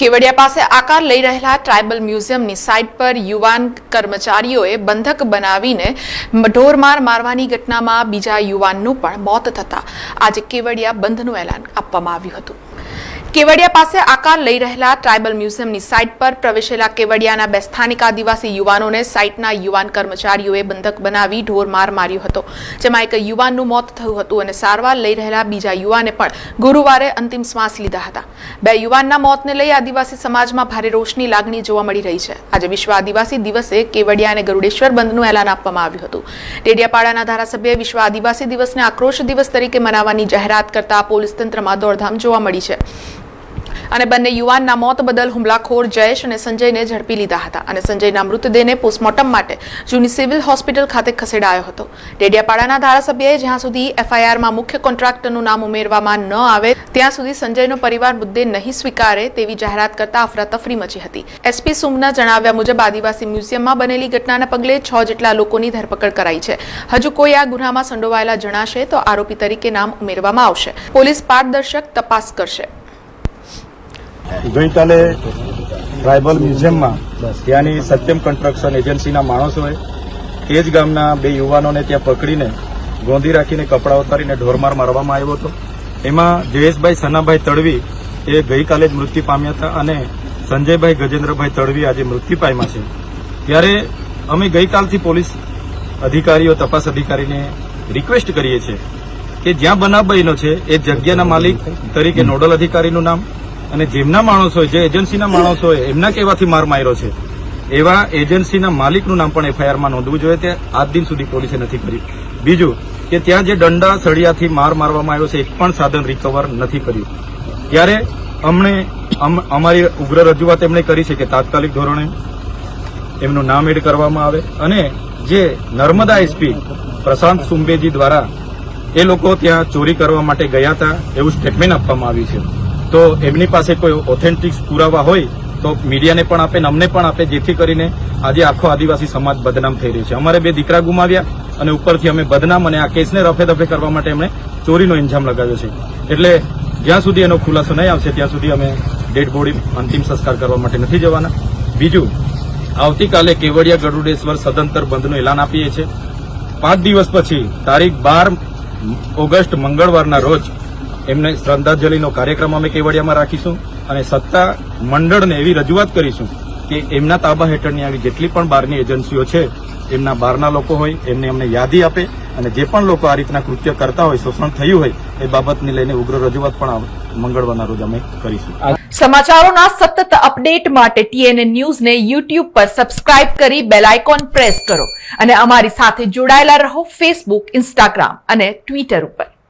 કેવડિયા પાસે આકાર લઈ રહેલા ટ્રાઇબલ મ્યુઝિયમની સાઇટ પર યુવાન કર્મચારીઓએ બંધક બનાવીને ઢોરમાર મારવાની ઘટનામાં બીજા યુવાનનું પણ મોત થતા આજે કેવડિયા બંધનું એલાન આપવામાં આવ્યું હતું. કેવડિયા પાસે આકાર લઈ રહેલા ટ્રાઇબલ મ્યુઝિયમની સાઇટ પર પ્રવેશેલા કેવડિયાના બે સ્થાનિક આદિવાસી યુવાનોને સાઇટના યુવાન કર્મચારીઓએ બંધક બનાવી ઢોર માર માર્યો હતો, જેમાં એક યુવાનનું મોત થયું હતું અને સારવાર લઈ રહેલા બીજા યુવાને પણ ગુરુવારે અંતિમ શ્વાસ લીધા હતા. બે યુવાનના મોતને લઈ આદિવાસી સમાજમાં ભારે રોષની લાગણી જોવા મળી રહી છે. આજે વિશ્વ આદિવાસી દિવસે કેવડિયા અને ગરુડેશ્વર બંધનું એલાન આપવામાં આવ્યું હતું. ડેડિયાપાડાના ધારાસભ્યએ વિશ્વ આદિવાસી દિવસને આક્રોશ દિવસ તરીકે મનાવવાની જાહેરાત કરતા પોલીસ તંત્રમાં દોડધામ જોવા મળી છે. અને બંને યુવાનના મોત બદલ હુમલાખોર જયેશ અને સંજયને ઝડપી લીધા હતા અને સંજયના મૃતદેહને પોસ્ટમોર્ટમ માટે જૂની સિવિલ હોસ્પિટલ ખાતે ખસેડાયો હતો. ડેડિયાપાડાના ધારાસભ્યએ જ્યાં સુધી એફઆઈઆરમાં મુખ્ય કોન્ટ્રાક્ટરનું નામ ઉમેરવામાં ન આવે, ત્યાં સુધી સંજયનો પરિવાર મુદ્દે નહીં સ્વીકારે તેવી જાહેરાત કરતા અફરાતફરી મચી હતી. એસપી સુમના જણાવ્યા મુજબ, આદિવાસી મ્યુઝિયમમાં બનેલી ઘટનાના પગલે છ જેટલા લોકોની ધરપકડ કરાઈ છે. હજુ કોઈ આ ગુનામાં સંડોવાયેલા જણાશે તો આરોપી તરીકે નામ ઉમેરવામાં આવશે. પોલીસ પારદર્શક તપાસ કરશે. ગઈકાલે ટ્રાઇબલ મ્યુઝિયમમાં ત્યાંની સત્યમ કન્સ્ટ્રક્શન એજન્સીના માણસોએ તે જ ગામના બે યુવાનોને ત્યાં પકડીને ગોંધી રાખીને કપડાં ઉતારીને ઢોરમાર મારવામાં આવ્યો હતો. એમાં જયેશભાઈ સનાભાઈ તડવી એ ગઈકાલે જ મૃત્યુ પામ્યા હતા અને સંજયભાઈ ગજેન્દ્રભાઈ તડવી આજે મૃત્યુ પામ્યા છે. ત્યારે અમે ગઈકાલથી પોલીસ અધિકારીઓ, તપાસ અધિકારીને રિક્વેસ્ટ કરીએ છીએ કે જ્યાં બનાવ બન્યો છે, એ જગ્યાના માલિક તરીકે નોડલ અધિકારીનું નામ અને જેમના માણસોએ જે એજન્સીના માણસોએ એમના કહેવાથી માર માર્યો છે. એવા એજન્સીના માલિકનું નામ પણ એફઆઈઆરમાં નોંધવું જોઈએ તે આજ દિન સુધી પોલીસે નથી કરી. બીજું કે ત્યાં જે દંડા, સળિયાથી માર મારવામાં આવ્યો છે એક પણ સાધન રિકવર નથી કર્યું. ત્યારે અમને, અમ- અમારી ઉગ્ર રજૂઆત એમણે કરી છે કે તાત્કાલિક ધોરણે એમનું નામ એડ કરવામાં આવે. અને જે નર્મદા એસપી પ્રશાંત સુંબેજી દ્વારા એ લોકો ત્યાં ચોરી કરવા માટે ગયા હતા, એવું સ્ટેટમેન્ટ આપવામાં આવ્યું છે. તો એમની પાસે કોઈ ઓથેન્ટિક પુરાવા હોય, તો મીડિયાને પણ આપે ને અમને પણ આપે, જેથી કરીને આજે આખો આદિવાસી સમાજ બદનામ થઈ રહ્યો છે. અમારે બે દીકરા ગુમાવ્યા અને ઉપરથી અમે બદનામ અને આ કેસને રફે દફે કરવા માટે એમણે ચોરીનો ઇન્જામ લગાવ્યો છે. એટલે જ્યાં સુધી એનો ખુલાસો નહીં આવશે, ત્યાં સુધી અમે ડેડ બોડી અંતિમ સંસ્કાર કરવા માટે નથી જવાના. બીજું, આવતીકાલે કેવડિયા ગરુડેશ્વર સદંતર બંધનું એલાન આપીએ છીએ. પાંચ દિવસ પછી, તારીખ બાર ઓગસ્ટ મંગળવારના રોજ એમને શ્રદ્ધાંજલિનો કાર્યક્રમ અમે કેવડિયામાં રાખીશું અને સત્તા મંડળને એવી રજૂઆત કરીશું કે એમના તાબા હેઠળની આવી જેટલી પણ બહારની એજન્સીઓ છે, એમના બહારના લોકો હોય, એમને અમને યાદી આપે અને જે પણ લોકો આ રીતના કૃત્ય કરતા હોય, શોષણ થયું હોય, એ બાબતને લઈને ઉગ્ર રજૂઆત પણ મંગળવારના રોજ અમે કરીશું. સમાચારોના સતત અપડેટ માટે ટીએનએ ન્યૂઝને યુટ્યુબ પર સબસ્ક્રાઇબ કરી બેલ આઇકોન પ્રેસ કરો અને અમારી સાથે જોડાયેલા રહો ફેસબુક ઇન્સ્ટાગ્રામ અને ટ્વિટર ઉપર.